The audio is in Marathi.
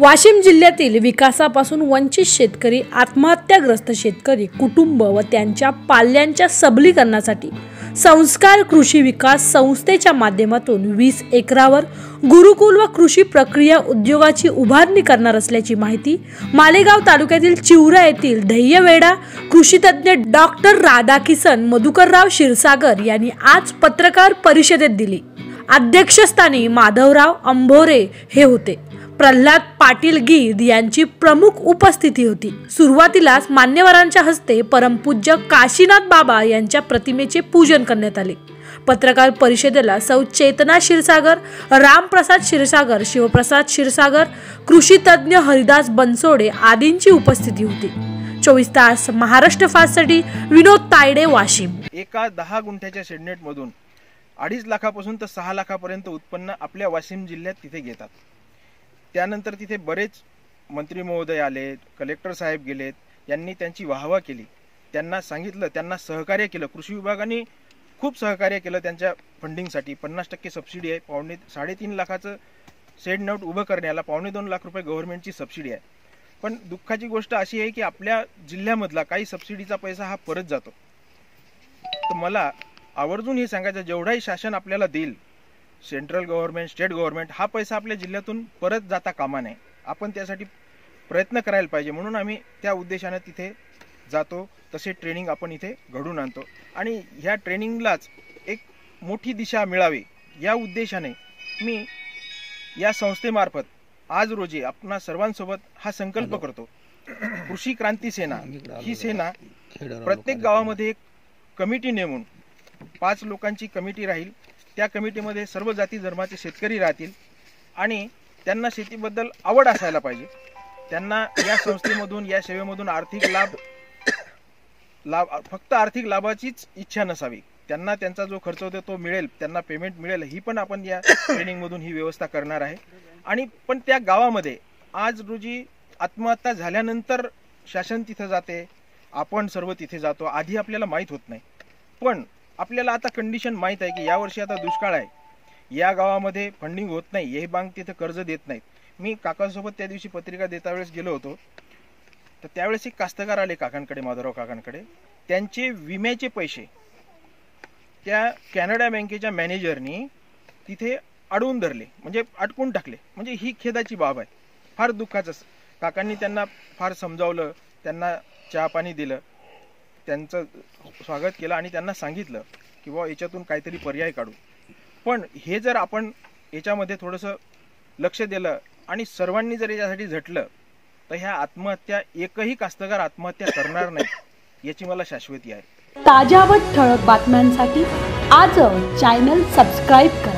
वाशिम जिल्ह्यातील विकासापासून वंचित शेतकरी आत्महत्याग्रस्त शेतकरी कुटुंब व त्यांच्या पाल्यांच्या सबलीकरणासाठी संस्कार कृषी विकास संस्थेच्या माध्यमातून वीस एकरावर गुरुकुल व कृषी प्रक्रिया उद्योगाची उभारणी करणार असल्याची माहिती मालेगाव तालुक्यातील चिवरा येथील ध्येयवेडा कृषीतज्ञ डॉक्टर राधाकिसन मधुकरराव क्षीरसागर यांनी आज पत्रकार परिषदेत दिली. अध्यक्षस्थानी माधवराव अंभोरे हे होते. प्रल्हाद पाटील गीद यांची प्रमुख उपस्थिती होती. सुरुवातीलाच मान्यवरांच्या हस्ते परमपूज्य काशीनाथ बाबा यांच्या प्रतिमेचे पूजन करण्यात आले. पत्रकार परिषदेला सौ चेतना क्षीरसागर रामप्रसाद क्षीरसागर शिवप्रसाद क्षीरसागर कृषीतज्ञ हरिदास बनसोडे आदींची उपस्थिती होती. चोवीस तास महाराष्ट्र फास्टसाठी विनोद तायडे वाशिम. एका दहा गुंठ्याच्या शेडनेट मधून अडीच लाखापासून तर सहा लाखापर्यंत उत्पन्न आपल्या वाशिम जिल्ह्यात तिथे घेतात. त्यानंतर तिथे बरेच मंत्री महोदय आले कलेक्टर साहेब गेलेत यांनी त्यांची वाहवा केली. त्यांना सांगितलं त्यांना सहकार्य केलं. कृषी विभागाने खूप सहकार्य केलं त्यांच्या फंडिंगसाठी पन्नास टक्के सबसिडी आहे. पावणे साडेतीन लाखाचं सेड नोट उभं करण्याला पावणे दोन लाख रुपये गव्हर्नमेंटची सबसिडी आहे. पण दुःखाची गोष्ट अशी आहे की आपल्या जिल्ह्यामधला काही सबसिडीचा पैसा हा परत जातो. तर मला आवर्जून हे सांगायचं जेवढाही शासन आपल्याला देईल सेंट्रल गव्हर्नमेंट स्टेट गव्हर्नमेंट हा पैसा आपल्या जिल्ह्यातून परत जाता कामा नये. आपण त्यासाठी प्रयत्न करायला पाहिजे. म्हणून आम्ही त्या उद्देशाने तिथे जातो. तसे ट्रेनिंग आपण इथे घडून आणतो. आणि ह्या ट्रेनिंगलाच एक मोठी दिशा मिळावी या उद्देशाने मी या संस्थेमार्फत आज रोजी आपणा सर्वांसोबत हा संकल्प करतो. कृषी क्रांती सेना ही सेना प्रत्येक गावामध्ये एक कमिटी नेमून पाच लोकांची कमिटी राहील. त्या कमिटीमध्ये सर्व जाती धर्माचे शेतकरी राहतील आणि त्यांना शेतीबद्दल आवड असायला पाहिजे. त्यांना या संस्थेमधून या सेवेमधून आर्थिक लाभ लाभ फक्त आर्थिक लाभाचीच इच्छा नसावी. त्यांना त्यांचा जो खर्च होतो तो मिळेल त्यांना पेमेंट मिळेल ही पण आपण या ट्रेनिंगमधून ही व्यवस्था करणार आहे. आणि पण त्या गावामध्ये आज रोजी आत्महत्या झाल्यानंतर शासन तिथं जाते आपण सर्व तिथे जातो आधी आपल्याला माहीत होत नाही. पण आपल्याला आता कंडिशन माहीत आहे की यावर्षी आता दुष्काळ आहे. या गावामध्ये फंडिंग होत नाही. हे बँक तिथं कर्ज देत नाहीत. मी काकांसोबत त्या दिवशी पत्रिका देता वेळेस गेलो होतो. तर त्यावेळेस एक कास्तकार आले काकांकडे माधवराव काकांकडे. त्यांचे विम्याचे पैसे त्या कॅनडा बँकेच्या मॅनेजरनी तिथे अडवून धरले. म्हणजे अटकून टाकले. म्हणजे ही खेदाची बाब आहे. फार दुःखाचं काकांनी त्यांना फार समजावलं. त्यांना चहा पाणी दिलं. त्यांचं स्वागत केलं आणि त्यांना सांगितलं की बाबा याच्यातून काहीतरी पर्याय काढू. पण हे जर आपण याच्यामध्ये थोडंसं लक्ष दिलं आणि सर्वांनी जर याच्यासाठी झटलं तर ह्या आत्महत्या एकही कास्तकार आत्महत्या करणार नाही याची मला शाश्वती आहे. ताज्या व ठळक बातम्यांसाठी आज चॅनल सबस्क्राईब करा.